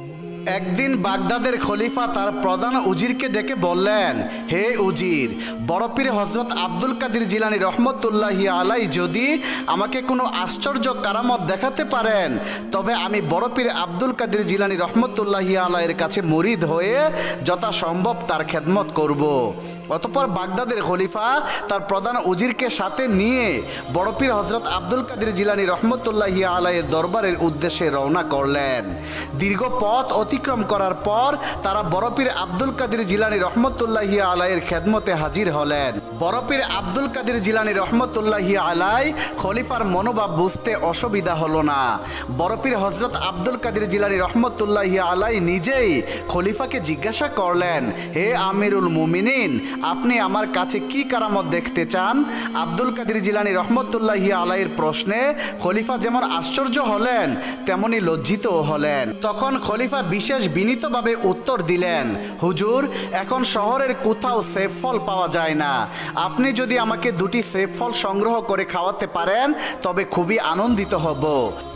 Mm-hmm. একদিন বাগদাদের খলিফা তার প্রধান উজিরকে ডেকে বললেন, হে উজির বড়পীর হজরত আব্দুল কাদির জিলানি রহমতুল্লাহি আলাই যদি আমাকে কোনো আশ্চর্য কারামত দেখাতে পারেন, তবে আমি বড়পীর আব্দুল কাদির জিলানি রহমতুল্লাহি আলাইয়ের কাছে মুরিদ হয়ে যথাসম্ভব তার খেদমত করব। অতপর বাগদাদের খলিফা তার প্রধান উজিরকে সাথে নিয়ে বড়পীর হজরত আব্দুল কাদির জিলানি রহমতুল্লাহি আলাইয়ের দরবারের উদ্দেশ্যে রওনা করলেন। দীর্ঘ পথ অতিক্রম করার পর তারা বড়পীর আব্দুল কাদির জিলানি রহমতুল্লাহি আলাইয়ের খেদমতে হাজির হলেন। বড়পীর আব্দুল কাদির জিলানি রহমতুল্লাহি আলাই খলিফার মনোভাব বুঝতে অসুবিধা হলো না। বড়পীর হজরত আব্দুল কাদির জিলানি রহমতুল্লাহি আলাই নিজেই খলিফাকে জিজ্ঞাসা করলেন, হে আমিরুল মুমিনিন, আপনি আমার কাছে কি কারামত দেখতে চান? আব্দুল কাদির জিলানি রহমতুল্লাহি আলাইয়ের প্রশ্নে খলিফা যেমন আশ্চর্য হলেন, তেমনি লজ্জিতও হলেন। তখন খলিফা বিশেষ বিনীতভাবে উত্তর দিলেন, হুজুর, এখন শহরের কোথাও সেফ ফল পাওয়া যায় না। আপনি যদি আমাকে দুটি সেফ ফল সংগ্রহ করে খাওয়াতে পারেন, তবে খুবই আনন্দিত হব।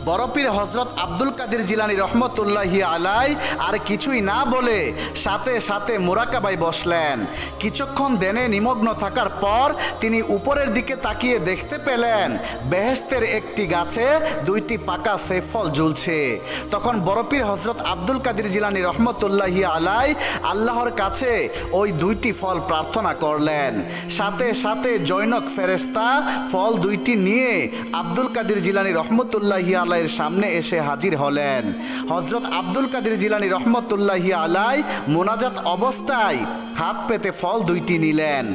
বরফির হজরত আব্দুল কাদির জিলানি রহমতুল্লাহি আলাই আর কিছুই না বলে সাথে সাথে মোরাকাবাই বসলেন। কিছুক্ষণ দেনে নিমগ্ন থাকার পর তিনি উপরের দিকে তাকিয়ে দেখতে পেলেন বেহেস্তের একটি গাছে দুইটি পাকা সেফ ফল ঝুলছে। তখন বরফির হজরত আব্দুল কাদির জিলানি রহমতুল্লাহি আলাই আল্লাহর কাছে ওই দুইটি ফল প্রার্থনা করলেন। সাথে সাথে জৈনক ফেরেস্তা ফল দুইটি নিয়ে আব্দুল কাদির জিলানি রহমতুল্লাহি আলাইয়ের সামনে এসে হাজির হলেন। হজরত আব্দুল কাদির জিলানি রহমতুল্লাহি আলাই মোনাজাত অবস্থায় হাত পেতে ফল দুইটি নিলেন।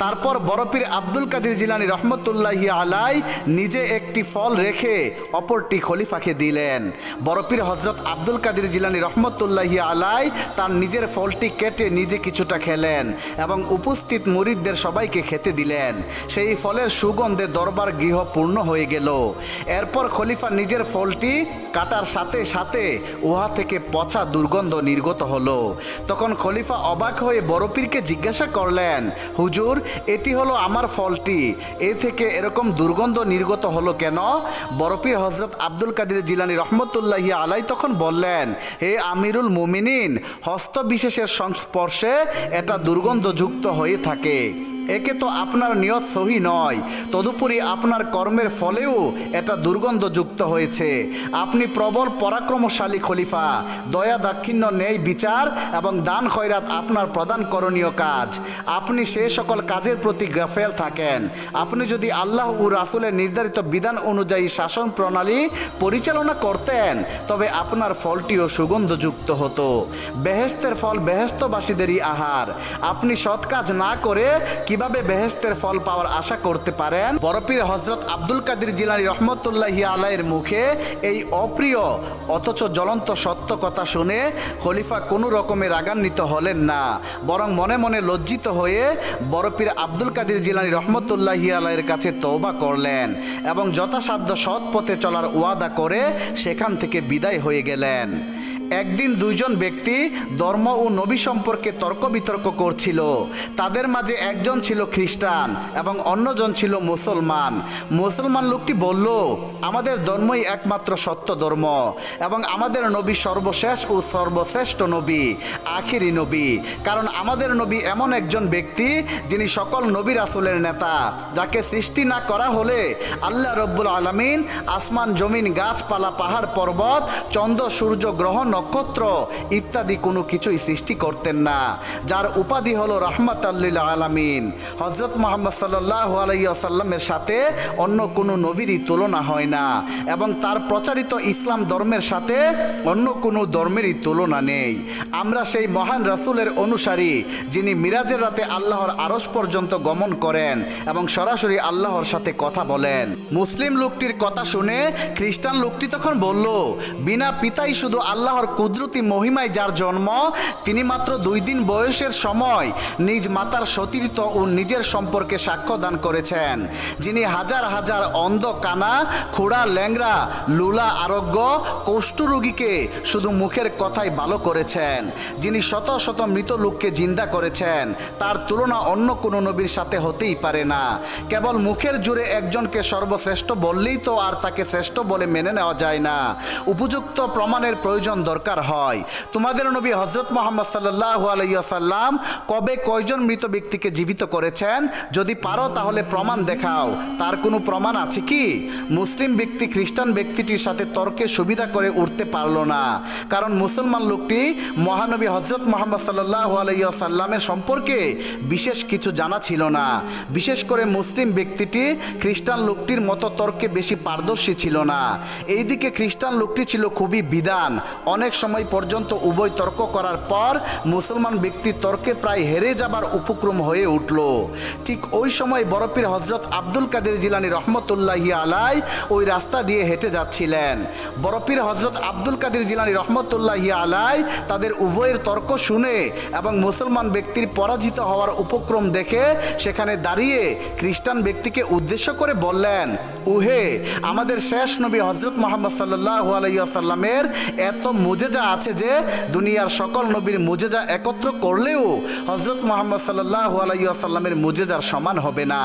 তারপর বরফির আব্দুল কাদির জিলানি রহমতুল্লাহি আলাই নিজে একটি ফল রেখে অপরটি খলিফাকে দিলেন। বরফির হজরত আব্দুল কাদির জিলানি রহমতুল্লাহি আলাই তার নিজের ফলটি কেটে নিজে কিছুটা খেলেন এবং উপস্থিত মুরিদদের সবাইকে খেতে দিলেন। সেই ফলের সুগন্ধে দরবার গৃহ পূর্ণ হয়ে গেল। এরপর খলিফা নিজের ফলটি কাটার সাথে সাথে উহা থেকে পচা দুর্গন্ধ নির্গত হলো। তখন খলিফা অবাক হয়ে বড়পীরকে জিজ্ঞাসা করলেন, হুজুর, এটি হলো আমার ফলটি। এ থেকে এরকম দুর্গন্ধ নির্গত হলো কেন? বড়পীর হজরত আব্দুল কাদির জিলানি রহমতুল্লাহি আলাই তখন বললেন, হে আমিরুল মুমিনিন, হস্তবিশেষের সংস্পর্শে এটা দুর্গন্ধযুক্ত হয়ে থাকে। একে তো আপনার নিয়ত সহি নয়। তদুপরি আপনার কর্মের ফলেও এটা দুর্গন্ধযুক্ত হয়েছে। আপনি প্রবল পরাক্রমশালী খলিফা, দয়া দাক্ষিণ্য নেই বিচার এবং দান খয়রাত আপনার প্রদান করণীয় কাজ। আপনি সে সকল কাজের প্রতি গাফেল থাকেন। আপনি যদি আল্লাহ ও রাসুলের নির্ধারিত বিধান অনুযায়ী শাসন প্রণালী পরিচালনা করতেন, তবে আপনার ফলটিও সুগন্ধযুক্ত হতো। বেহেস্তের ফল বেহেস্তবাসীদেরই আহার। আপনি সৎ কাজ না করে কীভাবে বেহেস্তের ফল পাওয়ার আশা করতে পারেন? বরফির হজরত আব্দুল কাদির জিলানি রহমতুল্লাহি আলাইয়ের মুখে এই অপ্রিয় অথচ জ্বলন্ত সত্য কথা শুনে খলিফা কোনো রকমে রাগান্বিত হলেন না, বরং মনে মনে লজ্জিত হয়ে বরফির আব্দুল কাদির জিলানি রহমতুল্লাহি আলাইয়ের কাছে তৌবা করলেন এবং যথাসাধ্য সৎ পথে চলার ওয়াদা করে সেখান থেকে বিদায় হয়ে গেলেন। একদিন দুইজন ব্যক্তি ধর্ম ও নবী সম্পর্কে তর্ক বিতর্ক করছিল। তাদের মাঝে একজন ছিল খ্রিস্টান এবং অন্যজন ছিল মুসলমান। মুসলমান লোকটি বলল, আমাদের ধর্মই একমাত্র সত্য ধর্ম এবং আমাদের নবী সর্বশেষ ও সর্বশ্রেষ্ঠ নবী, আখিরি নবী। কারণ আমাদের নবী এমন একজন ব্যক্তি যিনি সকল নবী রাসুলের নেতা, যাকে সৃষ্টি না করা হলে আল্লাহ রব্বুল আলমিন আসমান, জমিন, গাছপালা, পাহাড়, পর্বত, চন্দ্র, সূর্য, গ্রহ নক্ষত্র, ইত্যাদি কোনো কিছুই সৃষ্টি করতেন না। যার উপাধি হলো রহমত আল্লিল আলমিন। হজরত মোহাম্মদ সাল্লাহ আলাইসাল্লামের সাথে অন্য কোনো নবীরই তুলনা হয় না। এবং তার প্রচারিত ইসলাম ধর্মের সাথে অন্য কোনো ধর্মেরই তুলনা নেই। আমরা সেই মহান রাসুলের অনুসারী, যিনি মিরাজের রাতে আল্লাহর আরস পর্যন্ত গমন করেন এবং সরাসরি আল্লাহর সাথে কথা বলেন। মুসলিম লোকটির কথা শুনে খ্রিস্টান লোকটি তখন বলল, বিনা পিতাই শুধু আল্লাহর কুদরতি মহিমায় যার জন্ম, তিনি মাত্র দুই দিন বয়সের সময় নিজ মাতার সতীর্থ ও নিজের সম্পর্কে সাক্ষ্য দান করেছেন। যিনি হাজার হাজার অন্ধ কানা, খোড়া ল্যাংরা লুলা আরোগ্য কুষ্ঠরোগীকে শুধু মুখের কথাই ভালো করেছেন। যিনি শত শত মৃত লোককে জিন্দা করেছেন, তার তুলনা অন্য কোনো নবীর সাথে হতেই পারে না। কেবল মুখের জুড়ে একজনকে সর্বশ্রেষ্ঠ বললেই তো আর তাকে শ্রেষ্ঠ বলে মেনে নেওয়া যায় না। উপযুক্ত প্রমাণের প্রয়োজন দরকার। দরকার হয়। তোমাদের নবী হজরত মোহাম্মদ সাল্লাহ আলাইসাল্লাম কবে কয়জন মৃত ব্যক্তিকে জীবিত করেছেন? যদি পারো তাহলে প্রমাণ দেখাও। তার কোনো প্রমাণ আছে কি? মুসলিম ব্যক্তি খ্রিস্টান ব্যক্তিটির সাথে তর্কে সুবিধা করে উঠতে পারল না। কারণ মুসলমান লোকটি মহানবী হজরত মোহাম্মদ সাল্লাহ আলাইসাল্লামের সম্পর্কে বিশেষ কিছু জানা ছিল না। বিশেষ করে মুসলিম ব্যক্তিটি খ্রিস্টান লোকটির মতো তর্কে বেশি পারদর্শী ছিল না। এইদিকে খ্রিস্টান লোকটি ছিল খুবই বিধান। অনেক সময় পর্যন্ত উভয় তর্ক করার পর মুসলমান ব্যক্তি তর্কে প্রায় হেরে যাবার উপক্রম হয়ে উঠল। ঠিক ওই সময় বরফির হজরত আব্দুল কাদের জিলানি রহমতুল্লাহি আলাই ওই রাস্তা দিয়ে হেঁটে যাচ্ছিলেন। বরফির হজরত আব্দুল কাদের জিলানি রহমতুল্লাহি আলাই তাদের উভয়ের তর্ক শুনে এবং মুসলমান ব্যক্তির পরাজিত হওয়ার উপক্রম দেখে সেখানে দাঁড়িয়ে খ্রিস্টান ব্যক্তিকে উদ্দেশ্য করে বললেন, উহে, আমাদের শেষ নবী হজরত মোহাম্মদ সাল্লাহ আলাইসাল্লামের এত মুজেজা আছে যে দুনিয়ার সকল নবীর মুজেজা একত্র করলেও হজরত মোহাম্মদ সাল্লাহ আলাইসাল্লামের মুজেজার সমান হবে না।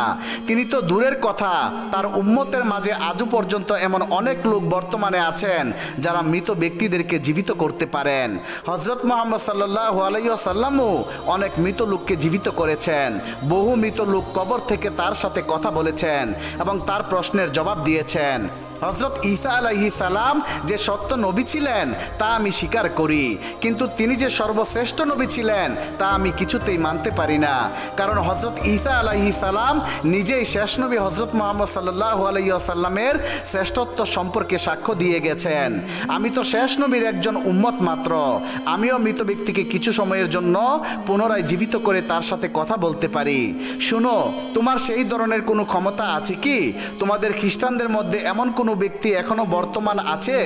তিনি তো দূরের কথা, তার উম্মতের মাঝে আজও পর্যন্ত এমন অনেক লোক বর্তমানে আছেন যারা মৃত ব্যক্তিদেরকে জীবিত করতে পারেন। হজরত মোহাম্মদ সাল্লাহ আলাইসাল্লামও অনেক মৃত লোককে জীবিত করেছেন। বহু মৃত লোক কবর থেকে তার সাথে কথা বলেছেন এবং তার প্রশ্নের জবাব দিয়েছেন। হজরত ঈসা আলাইহি সালাম যে সত্য নবী ছিলেন, তা আমি স্বীকার করি। কিন্তু তিনি যে সর্বশ্রেষ্ঠ নবী ছিলেন, তা আমি কিছুতেই মানতে পারি না। কারণ হজরত ঈসা আলাইহি সালাম নিজেই শেষ নবী হজরত মোহাম্মদ সাল্লাহ আলাইসাল্লামের শ্রেষ্ঠত্ব সম্পর্কে সাক্ষ্য দিয়ে গেছেন। আমি তো শেষ নবীর একজন উম্মত মাত্র। আমিও মৃত ব্যক্তিকে কিছু সময়ের জন্য পুনরায় জীবিত করে তার সাথে কথা বলতে পারি। শুনো, তোমার সেই ধরনের কোনো ক্ষমতা আছে কি? তোমাদের খ্রিস্টানদের মধ্যে এমন কোনো ব্যক্তি এখনও বর্তমান আছে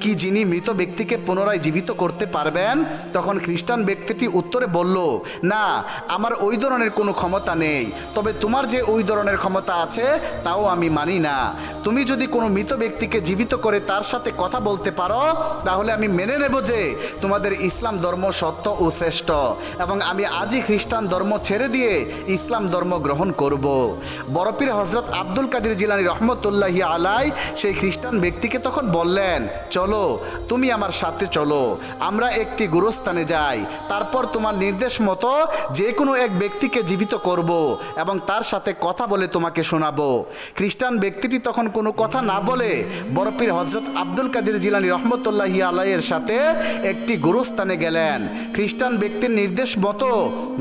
কি যিনি মৃত ব্যক্তিকে পুনরায় জীবিত করতে পারবেন? তখন খ্রিস্টান ব্যক্তিটি উত্তরে বলল, না, আমার ওই ধরনের কোনো ক্ষমতা নেই। তবে তোমার যে ওই ধরনের ক্ষমতা আছে, তাও আমি মানি না। তুমি যদি কোনো মৃত ব্যক্তিকে জীবিত করে তার সাথে কথা বলতে পারো, তাহলে আমি মেনে নেব যে তোমাদের ইসলাম ধর্ম সত্য ও শ্রেষ্ঠ এবং আমি আজই খ্রিস্টান ধর্ম ছেড়ে দিয়ে ইসলাম ধর্ম গ্রহণ করব। বরফির হজরত আব্দুল কাদির জিলানি রহমতুল্লাহি আলাই সেই খ্রিস্টান ব্যক্তিকে তখন বললেন, চলো, তুমি আমার সাথে চলো। আমরা একটি গুরুস্থানে যাই। তারপর তোমার নির্দেশ মতো যে কোনো এক ব্যক্তিকে জীবিত করব এবং তার সাথে কথা বলে তোমাকে শোনাবো। খ্রিস্টান ব্যক্তিটি তখন কোনো কথা না বলে বরফির হজরত আব্দুল কাদির জিলানি রহমতুল্লাহি আলাইয়ের সাথে একটি গুরুস্থানে গেলেন। খ্রিস্টান ব্যক্তির নির্দেশ মতো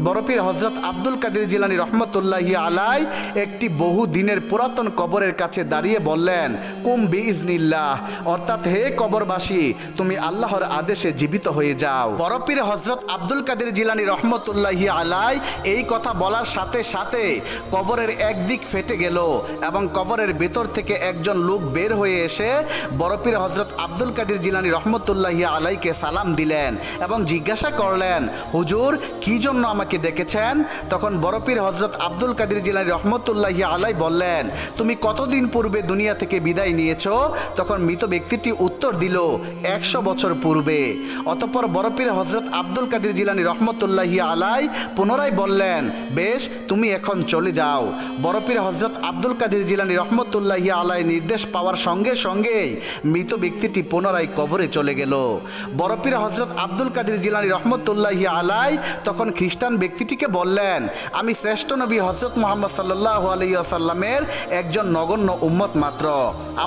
বরফির হজরত আব্দুল কাদির জিলানি রহমতুল্লাহি আলাই একটি বহু দিনের পুরাতন কবরের কাছে দাঁড়িয়ে বললেন কুম বিইজনিল্লাহ অর্থাৎ হে কবরবাসী, তুমি আল্লাহর আদেশে জীবিত হয়ে যাও। বরফির হজরত আব্দুল কাদের জিলানি রহমতুল্লাহি আলাই এই কথা বলার সাথে সাথে কবরের একদিক ফেটে গেল এবং কবরের ভেতর থেকে একজন লোক বের হয়ে এসে বরফির হজরত আব্দুল কাদের জিলানি রহমতুল্লাহি আলাইকে সালাম দিলেন এবং জিজ্ঞাসা করলেন, হুজুর, কি জন্য আমাকে ডেকেছেন? তখন বরফির হজরত আব্দুল কাদের জিলানি রহমতুল্লাহি আলাই বললেন, তুমি কতদিন পূর্বে দুনিয়া থেকে বিদায় নিয়েছ তখন মৃত ব্যক্তিটি উত্তর দিল, একশো বছর পূর্বে। অতঃপর বরফির হজরত আব্দুল কাদের জিলানি রহমতুল্লাহি আলাই পুনরায় বললেন, বেশ, তুমি এখন চলে যাও। বরফির হজরত আব্দুল কাদের জিলানি রহমতুল্লাহি আলাই নির্দেশ পাওয়ার সঙ্গে সঙ্গেই মৃত ব্যক্তিটি পুনরায় কবরে চলে গেল। বরফির হজরত আব্দুল কাদির জিলানি রহমতুল্লাহি আলাই তখন খ্রিস্টান ব্যক্তিটিকে বললেন, আমি শ্রেষ্ঠ নবী হজরত মোহাম্মদ সাল্লাহ আলাইসাল্লামের একজন নগণ্য উম্মত মাত্র।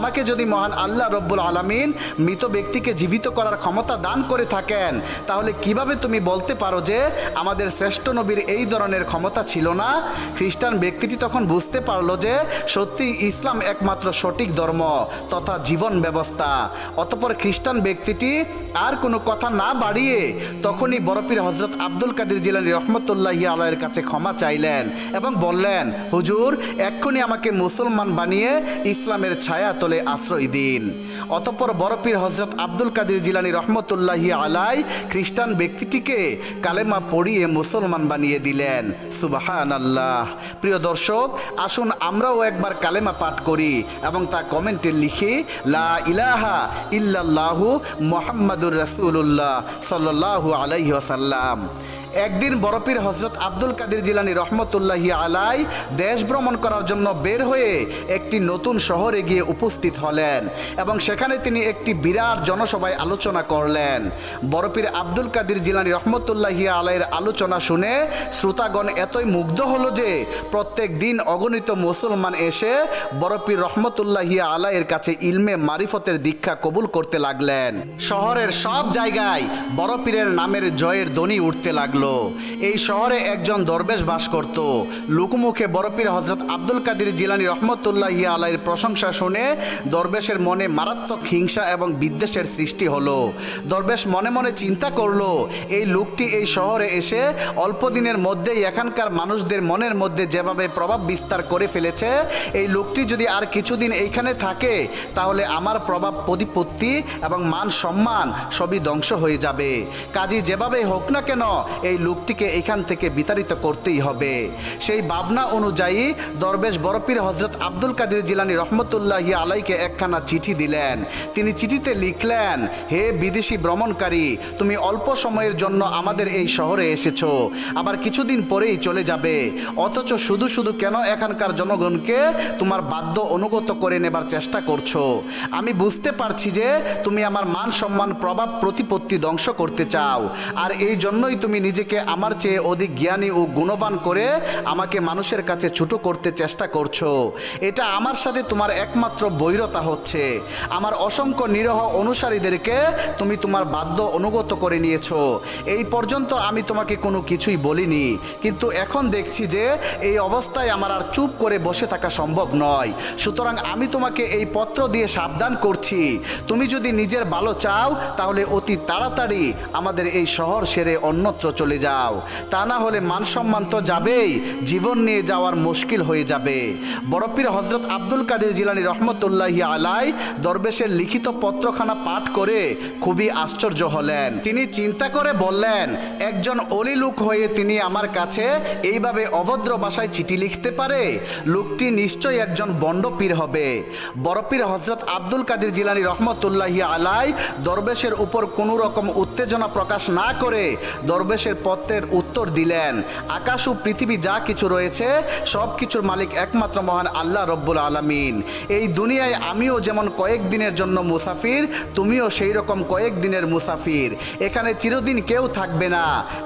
আমাকে যদি মহান আল্লাহ রব্বুল আলমিন মৃত ব্যক্তিকে জীবিত করার ক্ষমতা দান করে থাকেন, তাহলে কীভাবে তুমি বলতে পারো যে আমাদের শ্রেষ্ঠ নবীর এই ধরনের ক্ষমতা ছিল না? খ্রিস্টান ব্যক্তিটি তখন বুঝতে পারল যে সত্যি ইসলাম একমাত্র সঠিক ধর্ম তথা জীবন ব্যবস্থা। অতপর খ্রিস্টান ব্যক্তিটি আর কোনো কথা না বাড়িয়ে তখনই বরফির হজরত আব্দুল কাদের জিলানি রহমতুল্লাহি আলাইয়ের কাছে ক্ষমা চাইলেন এবং বললেন, হুজুর, এক্ষুনি আমাকে মুসলমান বানিয়ে ইসলামের ছায়া তলে আশ্রয় দিন অতপর বরফির হজরত আব্দুল কাদির জিলানি রহমতুল্লাহি আলাই খ্রিস্টান ব্যক্তিটিকে কালেমা পড়িয়ে মুসলমান বানিয়ে দিলেন। সুবাহান আল্লাহ প্রিয় দর্শক, আসুন আমরাও একবার কালেমা পাঠ করি এবং তা কমেন্টে লিখি, লা ইলাহা ইল্লাল্লাহু মোহাম্মদুর রাসূলুল্লাহ সাল্লাল্লাহু আলাইহি ওয়াসাল্লাম। একদিন বরপীর হজরত আব্দুল কাদের জিলানি রহমতুল্লাহি আলাই দেশ ভ্রমণ করার জন্য বের হয়ে একটি নতুন শহরে গিয়ে উপস্থিত হলেন এবং সেখানে তিনি একটি বিরাট জনসভায় আলোচনা করলেন। বরপীর আব্দুল কাদির জিলানি রহমতুল্লাহি আলাইয়ের আলোচনা শুনে শ্রোতাগণ এতই মুগ্ধ হলো যে প্রত্যেক দিন অগণিত মুসলমান এসে বরপীর রহমতুল্লাহি আলাইয়ের কাছে ইলমে মারিফতের দীক্ষা কবুল করতে লাগলেন। শহরের সব জায়গায় বরপীরের নামের জয়ের ধ্বনি উঠতে লাগল। এই শহরে একজন দরবেশ বাস করত। লুকমুখে বরপীর হজরত আব্দুল কাদির জিলানি রহমতুল্লাহি আলাইয়ের প্রশংসা শুনে দরবেশের মনে মারাত্মক হিংসা এবং বিদ্বেষের সৃষ্টি হলো। দরবেশ মনে মনে চিন্তা করল, এই লোকটি এই শহরে এসে অল্প দিনের মধ্যেই এখানকার মানুষদের মনের মধ্যে যেভাবে প্রভাব বিস্তার করে ফেলেছে, এই লোকটি যদি আর কিছুদিন এইখানে থাকে, তাহলে আমার প্রভাব, প্রতিপত্তি এবং মান সম্মান সবই ধ্বংস হয়ে যাবে। কাজী যেভাবে হোক না কেন, এই লোকটিকে এখান থেকে বিতাড়িত করতেই হবে। সেই ভাবনা অনুযায়ী দরবেশ বরপীর হজরত আব্দুল কাদের জিলানি রহমতুল্লাহি আলাইকে একখানা চিঠি দিলেন। তিনি চিঠিতে লিখলেন, হে বিদেশি ভ্রমণকারী, তুমি অল্প সময়ের জন্য আমাদের এই শহরে এসেছ। আবার কিছুদিন পরেই চলে যাবে। অথচ শুধু শুধু কেন এখানকার জনগণকে তোমার বাধ্য অনুগত করে নেবার চেষ্টা করছ? আমি বুঝতে পারছি যে তুমি আমার মান সম্মান প্রভাব প্রতিপত্তি ধ্বংস করতে চাও। আর এই জন্যই তুমি নিজেকে আমার চেয়ে অধিক জ্ঞানী ও গুণবান করে আমাকে মানুষের কাছে ছুটো করতে চেষ্টা করছ। এটা আমার সাথে তোমার একমাত্র বৈরতা হচ্ছে। আমার অসংখ্য নিরহ অনুসারীদেরকে তুমি তোমার বাধ্য অনুগত করে নিয়েছ। এই পর্যন্ত আমি তোমাকে কোনো কিছুই বলিনি। কিন্তু এখন দেখছি যে এই অবস্থায় আমার আর চুপ করে বসে থাকা সম্ভব নয়। সুতরাং আমি তোমাকে এই পত্র দিয়ে সাবধান করছি। তুমি যদি নিজের ভালো চাও, তাহলে অতি তাড়াতাড়ি আমাদের এই শহর সেরে অন্যত্র চলে যাও। তা না হলে মান সম্মান তো যাবেই, জীবন নিয়ে যাওয়ার মুশকিল হয়ে যাবে। বরপীর হজরত আব্দুল কাদের জিলানি রহমতুল্লাহি আলাই দরবেশের লিখিত পত্রখানা পাঠ করে খুবই আশ্চর্য হলেন। তিনি চিন্তা করে বললেন, একজন অলি লোক হয়ে তিনি আমার কাছে এইভাবে অভদ্র ভাষায় চিঠি লিখতে পারে? লোকটি নিশ্চয়ই একজন বন্ডপীর হবে। বরপীর হজরত আব্দুল কাদের জিলানি রহমতুল্লাহি আলাই দরবেশের উপর কোনো রকম উত্তেজনা প্রকাশ না করে দরবেশের পত্রের উত্তর দিলেন, আকাশ ও পৃথিবী যা কিছু রয়েছে সব কিছুর মালিক একমাত্র মহান আল্লাহ রব্বুল আলমিন। এই দুনিয়ায় আমিও যেমন কয়েক দিনের জন্য মুসাফির, তুমিও সেই রকম কয়েক দিনের মুসাফির। এখানে চিরদিন কেউ থাকবে না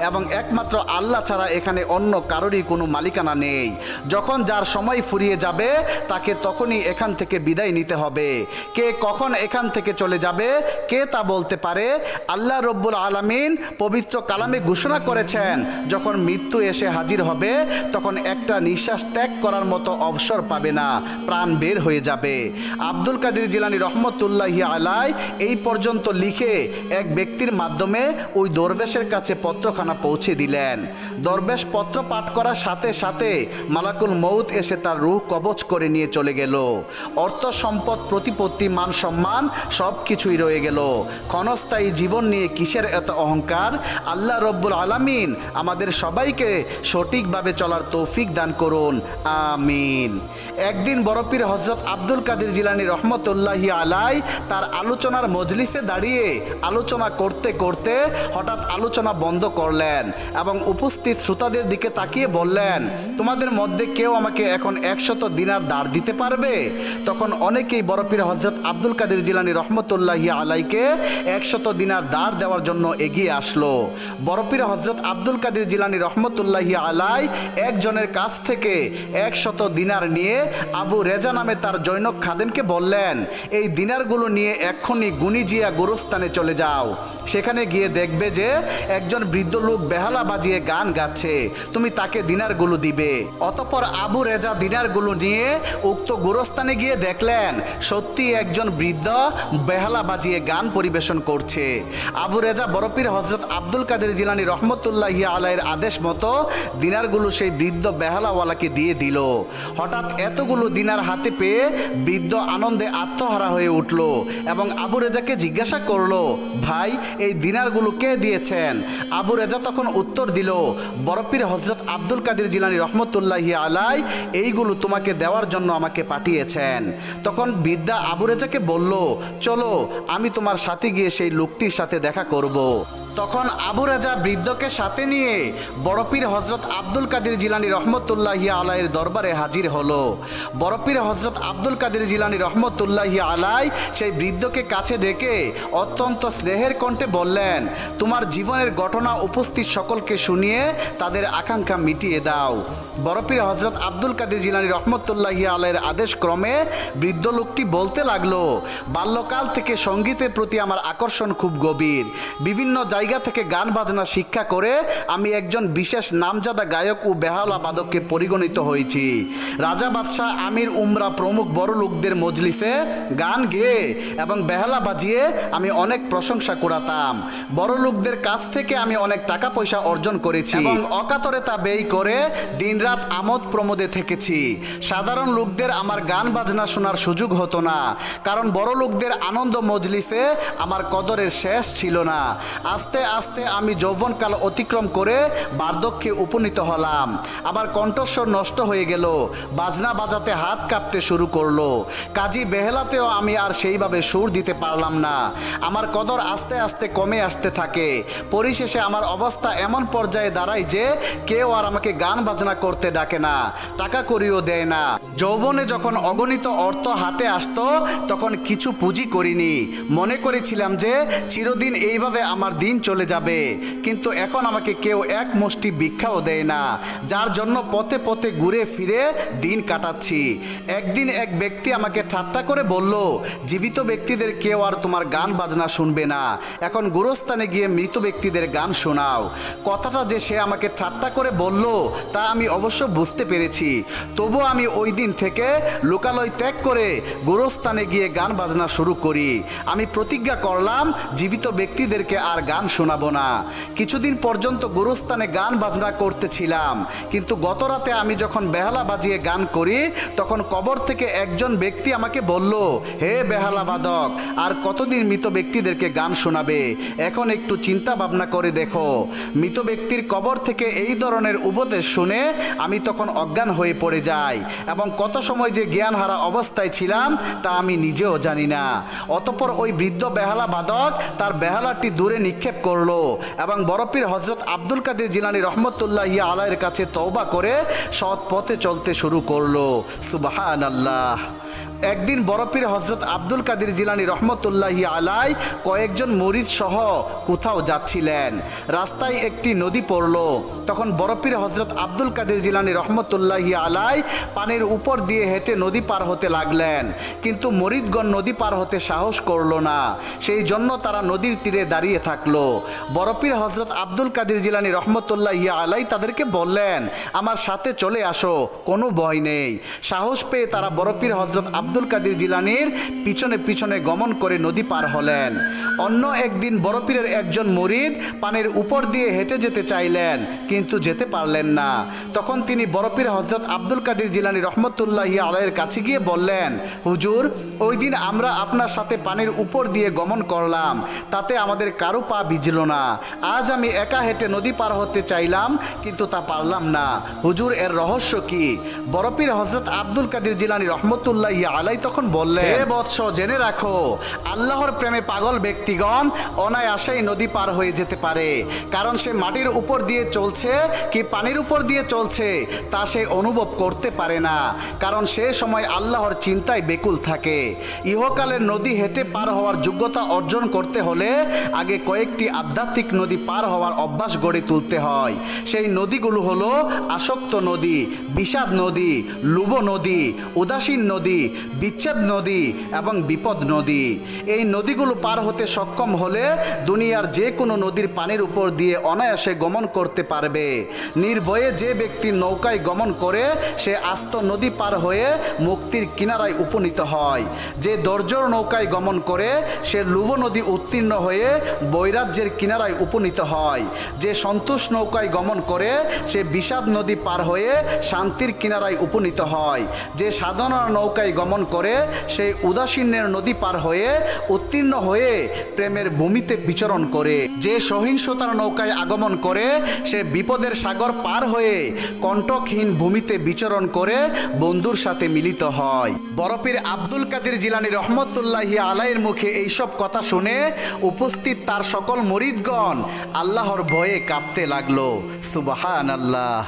এবং একমাত্র আল্লাহ ছাড়া এখানে অন্য কারোরই কোনো মালিকানা নেই। যখন যার সময় ফুরিয়ে যাবে, তাকে তখনই এখান থেকে বিদায় নিতে হবে। কে কখন এখান থেকে চলে যাবে, কে তা বলতে পারে? আল্লাহ রব্বুল আলমিন পবিত্র কালামে ঘোষণা করেছেন, যখন মৃত্যু এসে হাজির হবে, তখন একটা নিঃশ্বাস ত্যাগ করার মতো অবসর পাবে না, প্রাণ বের হয়ে যাবে। আব্দুল কাদির জিলানি রহমতুল্লাহি আলাই এই পর্যন্ত লিখে এক ব্যক্তির মাধ্যমে ওই দরবেশের কাছে পত্রখানা পৌঁছে দিলেন। দরবেশ পত্র পাঠ করার সাথে সাথে মালাকুল মৌত এসে তার রূহ কবচ করে নিয়ে চলে গেল। অর্থ, সম্পদ, প্রতিপত্তি, মান সম্মান সব কিছুই রয়ে গেল। ক্ষণস্থায়ী জীবন নিয়ে কিসের এত অহংকার? আল্লাহ রব্বুল আলামিন আমাদের সবাইকে সঠিকভাবে চলার তৌফিক দান করুন। আমিন। একদিন বরপীর হজরত আব্দুল কাদের জিলানি রহমতুল্লাহি আলাই তার আলোচনার মজলিসে দাঁড়িয়ে আলোচনা করতে করতে হঠাৎ আলোচনা বন্ধ করলেন এবং উপস্থিত শ্রোতাদের দিকে তাকিয়ে বললেন, তোমাদের মধ্যে কেউ আমাকে এখন একশত দিনার দাঁড় দিতে পারবে? তখন অনেকেই বরফির হজরত আব্দুল কাদের জিলানি রহমতুল্লাহি আলাইকে একশত দিনার দাঁড় দেওয়ার জন্য এগিয়ে আসলো। বরপীর হজরত আব্দুল কাদের জিলানি রহমতুল্লাহি আলাই একজনের কাছ থেকে একশত দিনার নিয়ে আবু রেজা নামে তার জৈনক খাদেমকে বললেন, এই দিনারগুলো নিয়ে এক্ষুনি গুনিজিয়া গোরস্থানে চলে যাও। সেখানে গিয়ে দেখবে যে একজন বৃদ্ধ লোক বেহালা বাজিয়ে গান গাচ্ছে। তুমি তাকে দিনারগুলো দিবে। অতপর আবু রেজা দিনারগুলো নিয়ে উক্ত গোরস্থানে গিয়ে দেখলেন, সত্যি একজন বৃদ্ধ বেহালা বাজিয়ে গান পরিবেশন করছে। আবু রেজা বরফির হজরত আব্দুল কাদের জিলানি রহমতুল্লাহ আলাইয়ের আদেশ মতো দিনারগুলো সেই বৃদ্ধ বেহালাওয়ালাকে দিয়ে দিল। হঠাৎ এতগুলো দিনার হাতে পেয়ে বৃদ্ধ আনন্দে আত্মহারা হয়ে উঠল এবং আবু রেজাকে জিজ্ঞাসা করল, ভাই, এই দিনারগুলো কে দিয়েছেন? আবু রেজা তখন উত্তর দিল বরফির হজরত আব্দুল কাদির জিলানি রহমতুল্লাহ আলাই এইগুলো তোমাকে দেওয়ার জন্য আমাকে পাঠিয়েছেন। তখন বিদ্যা আবু রেজাকে বলল, চলো, আমি তোমার সাথে গিয়ে সেই লোকটির সাথে দেখা করব। তখন আবু রাজা বৃদ্ধকে সাথে নিয়ে বড়পীর হজরত আব্দুল কাদের জিলানি রহমতুল্লাহি আলাইয়ের দরবারে হাজির হলো। বড়পীর হজরত আব্দুল কাদের জিলানি রহমতুল্লাহি আলাই সেই বৃদ্ধকে কাছে ডেকে অত্যন্ত স্নেহের কণ্ঠে বললেন, তোমার জীবনের ঘটনা উপস্থিত সকলকে শুনিয়ে তাদের আকাঙ্ক্ষা মিটিয়ে দাও। বড়পীর হজরত আব্দুল কাদের জিলানি রহমতুল্লাহি আলাইয়ের আদেশ ক্রমে বৃদ্ধ লোকটি বলতে লাগল, বাল্যকাল থেকে সঙ্গীতের প্রতি আমার আকর্ষণ খুব গভীর। বিভিন্ন থেকে গান বাজনা শিক্ষা করে আমি একজন বিশেষ নামজাদা গায়ক ও বেহালা বাদককে পরিগণিত হয়েছি। রাজা বাদশাহ আমির উমরা প্রমুখ বড় লোকদের মজলিসে গান গেয়ে এবং বেহালা বাজিয়ে আমি অনেক প্রশংসা করাতাম বড় লোকদের কাছ থেকে আমি অনেক টাকা পয়সা অর্জন করেছি এবং অকাতরে তা ব্যয় করে দিনরাত আমোদ প্রমোদে থেকেছি। সাধারণ লোকদের আমার গান বাজনা শোনার সুযোগ হতো না কারণ বড় লোকদের আনন্দ মজলিসে আমার কদরের শেষ ছিল না। আস্তে আস্তে আমি যৌবনকাল অতিক্রম করে বার্ধক্যে উপনীত হলাম। আবার কণ্ঠস্বর নষ্ট হয়ে গেল। বাজনা বাজাতে হাত কাঁপতে শুরু করল। কাজী বেহেলাতেও আমি আর সেইভাবে সুর দিতে পারলাম না। আমার কদর আস্তে আস্তে কমে আসতে থাকে। পরিশেষে আমার অবস্থা এমন পর্যায়ে দাঁড়ায় যে কেউ আর আমাকে গান বাজনা করতে ডাকে না, টাকা করিও দেয় না। যৌবনে যখন অগণিত অর্থ হাতে আসতো, তখন কিছু পুঁজি করিনি। মনে করেছিলাম যে, চিরদিন এইভাবে আমার দিন চলে যাবে। কিন্তু এখন আমাকে কেউ এক মুষ্টি ভিক্ষাও দেয় না। যার জন্য পথে পথে ঘুরে ফিরে দিন কাটাচ্ছি। একদিন এক ব্যক্তি আমাকে ঠাট্টা করে বলল, জীবিত ব্যক্তিদের কেউ আর তোমার গান বাজনা শুনবে না। এখন গুরুস্থানে গিয়ে মৃত ব্যক্তিদের গান শোনাও। কথাটা যে সে আমাকে ঠাট্টা করে বলল, তা আমি অবশ্য বুঝতে পেরেছি। তবু আমি ওই দিন থেকে লোকালয় ত্যাগ করে গোরস্থানে গিয়ে গান বাজনা শুরু করি। আমি প্রতিজ্ঞা করলাম, জীবিত ব্যক্তিদেরকে আর গান শোনাবো না। কিছুদিন পর্যন্ত গোরস্থানে গান বাজনা করতেছিলাম, কিন্তু গত রাতে আমি যখন বেহালা বাজিয়ে গান করি, তখন কবর থেকে একজন ব্যক্তি আমাকে বলল, হে বেহালা বাদক, আর কতদিন মৃত ব্যক্তিদেরকে গান শোনাবে? এখন একটু চিন্তা ভাবনা করে দেখো। মৃত ব্যক্তির কবর থেকে এই ধরনের উপদেশ শুনে আমি তখন অজ্ঞান হয়ে পড়ে যাই এবং কত সময় যে জ্ঞান হারা অবস্থায় ছিলাম, তা আমি নিজেও জানি না। অতপর ওই বৃদ্ধ বেহালা বাদক তার বেহালাটি দূরে নিক্ষেপ করল এবং বরফির হজরত আব্দুল কাদের জিলানি রহমতুল্লাহ ইয়া আলাইয়ের কাছে তওবা করে সৎ পথে চলতে শুরু করল। সুবাহান আল্লাহ একদিন বরফির হজরত আব্দুল কাদির জিলানি রহমতুল্লাহ আলাই কয়েকজন মরিদ সহ কোথাও যাচ্ছিলেন। রাস্তায় একটি নদী পড়ল। তখন বরফির হজরত আব্দুল কাদির জিলানি রহমতুল্লাহ আলাই পানির উপর দিয়ে হেঁটে নদী পার হতে লাগলেন। কিন্তু মরিদগণ নদী পার হতে সাহস করল না। সেই জন্য তারা নদীর তীরে দাঁড়িয়ে থাকল। বরফির হজরত আব্দুল কাদের জিলানি রহমতুল্লাহ আলাই তাদেরকে বললেন, আমার সাথে চলে আসো, কোনো ভয় নেই। সাহস পেয়ে তারা বরফির হজরত আব্দুল কাদের জিলানির পিছনে পিছনে গমন করে নদী পার হলেন। অন্য একদিন বরফিরের একজন মরিদ পানির উপর দিয়ে হেঁটে যেতে চাইলেন, কিন্তু যেতে পারলেন না। তখন তিনি বরফির হজরত আব্দুল কাদির জিলানি রহমতুল্লাহি আলাইয়ের কাছে গিয়ে বললেন, হুজুর, ওই দিন আমরা আপনার সাথে পানির উপর দিয়ে গমন করলাম, তাতে আমাদের কারও পা ভিজল না। আজ আমি একা হেঁটে নদী পার হতে চাইলাম, কিন্তু তা পারলাম না। হুজুর, এর রহস্য কি? বরফির হজরত আব্দুল কাদের জিলানি রহমতুল্লাহ আলাই তখন বললেন, হে বৎস, জেনে রাখো, আল্লাহর প্রেমে পাগল ব্যক্তিগণ অনায়াসেই নদী পার হয়ে যেতে পারে। কারণ সে মাটির উপর দিয়ে চলছে কি পানির উপর দিয়ে চলছে, তা সে অনুভব করতে পারে না। কারণ সে সময় আল্লাহর চিন্তায় বেকুল থাকে। ইহকালের নদী হেঁটে পার হওয়ার যোগ্যতা অর্জন করতে হলে আগে কয়েকটি আধ্যাত্মিক নদী পার হওয়ার অভ্যাস গড়ে তুলতে হয়। সেই নদীগুলো হলো আসক্ত নদী, বিষাদ নদী, লুব নদী, উদাসীন নদী বিচ্ছেদ নদী এবং বিপদ নদী। এই নদীগুলো পার হতে সক্ষম হলে দুনিয়ার যে কোনো নদীর পানির উপর দিয়ে অনায়াসে গমন করতে পারবে। নির্ভয়ে যে ব্যক্তি নৌকায় গমন করে, সে আস্ত নদী পার হয়ে মুক্তির কিনারায় উপনীত হয়। যে দর্জর নৌকায় গমন করে, সে লুব নদী উত্তীর্ণ হয়ে বৈরাজ্যের কিনারায় উপনীত হয়। যে সন্তোষ নৌকায় গমন করে, সে বিষাদ নদী পার হয়ে শান্তির কিনারায় উপনীত হয়। যে সাধনার নৌকায় গমন করে সেই উদাসীনের নদী পার হয়ে উত্তীর্ণ হয়ে প্রেমের ভূমিতে বিচরণ করে। যে সহিংসতার নৌকায় আগমন করে, সে বিপদের সাগর পার হয়ে কণ্টকহীন ভূমিতে বিচরণ করে বন্ধুর সাথে মিলিত হয়। বরফের আব্দুল কাদের জিলানি রহমতুল্লাহি আলাইয়ের মুখে এইসব কথা শুনে উপস্থিত তার সকল মরিদগণ আল্লাহর ভয়ে কাঁপতে লাগল। সুবাহান আল্লাহ